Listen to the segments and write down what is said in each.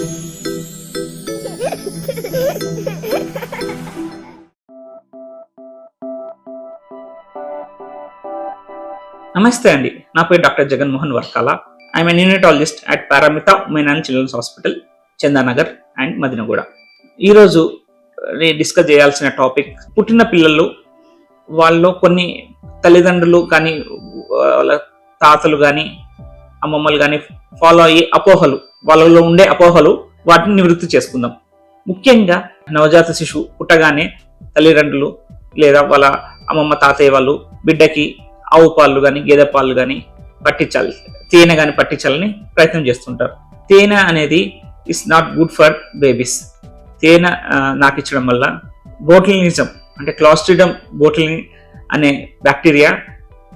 నమస్తే అండి. నా పేరు doctor Jaganmohan Varkala. I'm neonatologist at Paramita women and children's hospital Chandanagar and Madinaguda. ఈరోజు నేను డిస్కస్ చేయాల్సిన టాపిక్ పుట్టిన పిల్లలు వాళ్ళలో కొన్ని తల్లిదండ్రులు కానీ వాళ్ళ తాతలు కానీ అమ్మమ్మలు కానీ ఫాలో అయ్యే అపోహలు వాళ్ళలో ఉండే అపోహలు వాటిని నివృత్తి చేసుకుందాం. ముఖ్యంగా నవజాత శిశువు పుట్టగానే తల్లిదండ్రులు లేదా వాళ్ళ అమ్మమ్మ తాతయ్య వాళ్ళు బిడ్డకి ఆవు పాలు కానీ గేదె పాలు కానీ పట్టించాలి తేనె కానీ పట్టించాలని ప్రయత్నం చేస్తుంటారు. తేనె అనేది is not good for babies తేనె నాకు ఇచ్చడం వల్ల బోటిలినిజం అంటే క్లాస్ట్రిడమ్ బోట్లిని అనే బ్యాక్టీరియా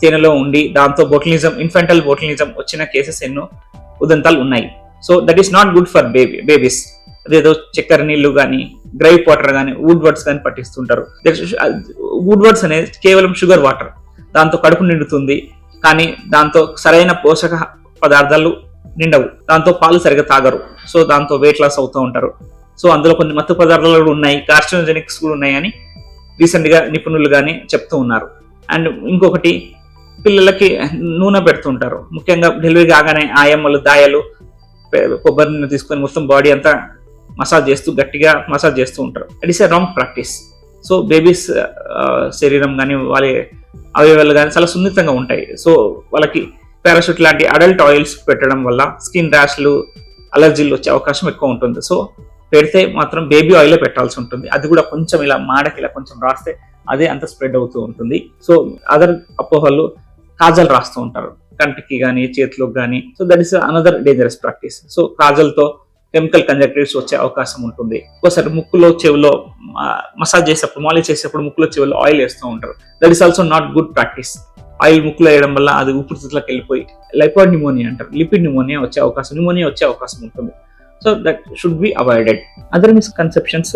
తేనెలో ఉండి దాంతో బోటలిజం ఇన్ఫెంటల్ బోటలిజం వచ్చిన కేసెస్ ఎన్నో ఉదంతాలు ఉన్నాయి. So that is not good for baby babies అదేదో చక్కెర నీళ్ళు కానీ గ్రైవ్ వాటర్ కానీ వుడ్ వర్డ్స్ కానీ పట్టిస్తుంటారు. వుడ్ వర్డ్స్ uh, అనేది కేవలం షుగర్ వాటర్ దాంతో కడుపు నిండుతుంది కానీ దాంతో సరైన పోషక పదార్థాలు నిండవు. దాంతో పాలు సరిగా తాగరు. సో దాంతో వెయిట్ లాస్ అవుతూ ఉంటారు. సో అందులో కొన్ని మత్తు పదార్థాలు కూడా ఉన్నాయి కార్సినోజెనిక్స్ కూడా ఉన్నాయని రీసెంట్గా నిపుణులు కానీ చెప్తూ ఉన్నారు. అండ్ ఇంకొకటి పిల్లలకి నూనె పెడుతుంటారు. ముఖ్యంగా డెలివరీ కాగానే ఆయమ్మలు దాయలు కొబ్బరి నూనె తీసుకొని మొత్తం బాడీ అంతా మసాజ్ చేస్తూ గట్టిగా మసాజ్ చేస్తూ ఉంటారు. It is a wrong practice so babies శరీరం కానీ వాళ్ళ అవయవాలు కానీ చాలా సున్నితంగా ఉంటాయి. సో వాళ్ళకి పారాషూట్ లాంటి అడల్ట్ ఆయిల్స్ పెట్టడం వల్ల స్కిన్ ర్యాష్లు అలర్జీలు వచ్చే అవకాశం ఎక్కువ ఉంటుంది. సో పెడితే మాత్రం బేబీ ఆయిలే పెట్టాల్సి ఉంటుంది. అది కూడా కొంచెం ఇలా మాడకి ఇలా కొంచెం రాస్తే అదే అంత స్ప్రెడ్ అవుతూ ఉంటుంది. సో అదర్ అపోహలు కాజల్ రాస్తూ ఉంటారు. కంటికి కానీ చేతిలోకి కానీ so that is another dangerous practice so కాజల్తో chemical conjunctivitis వచ్చే అవకాశం ఉంటుంది. ఒకసారి ముక్కులో చెవిలో మసాజ్ చేసేటప్పుడు మాలిష్ చేసేప్పుడు ముక్కులో చెవిలో ఆయిల్ వేస్తూ ఉంటారు. That is also not good practice oil ముక్కులో వేయడం వల్ల అది ఊపిరితిత్తులకు వెళ్ళిపోయి లైపాయిడ్ న్యూమోనియా అంటారు. లిపిడ్ న్యూమోనియా వచ్చే అవకాశం న్యూమోనియా వచ్చే అవకాశం ఉంటుంది. So that should be avoided other misconceptions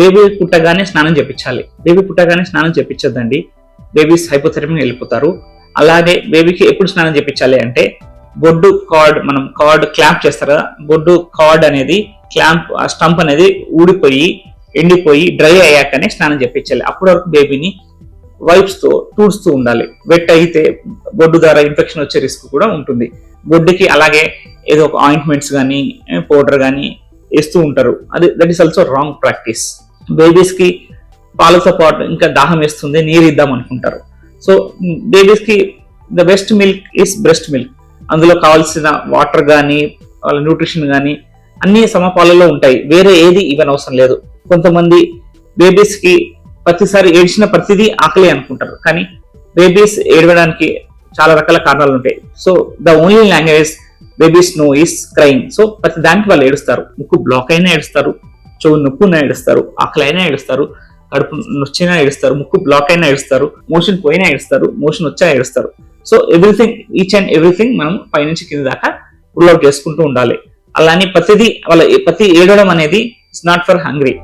baby పుట్టగానే స్నానం చేపించాలి. బేబీ పుట్టగానే స్నానం చేపించొద్దండి. బేబీస్ హైపోథెరమీని వెళ్ళిపోతారు. అలాగే బేబీకి ఎప్పుడు స్నానం చేపించాలి అంటే బొడ్డు కార్డ్ మనం కార్డ్ క్లాంప్ చేస్తారు? కదా బొడ్డు కార్డ్ అనేది క్లాంప్ ఆ స్టంప్ అనేది ఊడిపోయి ఎండిపోయి డ్రై అయ్యాకనే స్నానం చేపించాలి. అప్పటి వరకు బేబీని వైప్స్తో తూడుస్తూ ఉండాలి. వెట్ అయితే బొడ్డు ద్వారా ఇన్ఫెక్షన్ వచ్చే రిస్క్ కూడా ఉంటుంది. బొడ్డుకి అలాగే ఏదో ఒక ఆయింట్మెంట్స్ కానీ పౌడర్ కానీ వేస్తూ ఉంటారు. అది that is also wrong practice బేబీస్కి పాలతో పాటు ఇంకా దాహం వేస్తుంది నీరు ఇద్దాం అనుకుంటారు. So బేబీస్కి the best milk is breast milk అందులో కావాల్సిన వాటర్ కానీ వాళ్ళ న్యూట్రిషన్ కానీ అన్ని సమపాలలో ఉంటాయి. వేరే ఏది ఇవన్ అవసరం లేదు. కొంతమంది బేబీస్కి ప్రతిసారి ఏడ్చిన ప్రతిదీ ఆకలి అనుకుంటారు. కానీ బేబీస్ ఏడవడానికి చాలా రకాల కారణాలు ఉంటాయి. So the only language babies know is crime so ప్రతి దానికి వాళ్ళు ఏడుస్తారు. ముక్కు బ్లాక్ అయినా ఏడుస్తారు. చెవు నొప్పున ఏడుస్తారు. ఆకలి అయినా ఏడుస్తారు. కడుపు నొచ్చినా ఏడుస్తారు ముక్కు బ్లాక్ అయినా ఏడుస్తారు మోషన్ పోయినా ఏడుస్తారు మోషన్ వచ్చా ఏడుస్తారు. So everything each and everything మనం పైనుంచి కింద దాకా రూల్ అవుట్ చేసుకుంటూ ఉండాలి. అలానే ప్రతిదీ వాళ్ళ ప్రతి ఏడవడం అనేది ఇట్స్ నాట్ ఫర్ హంగ్రీ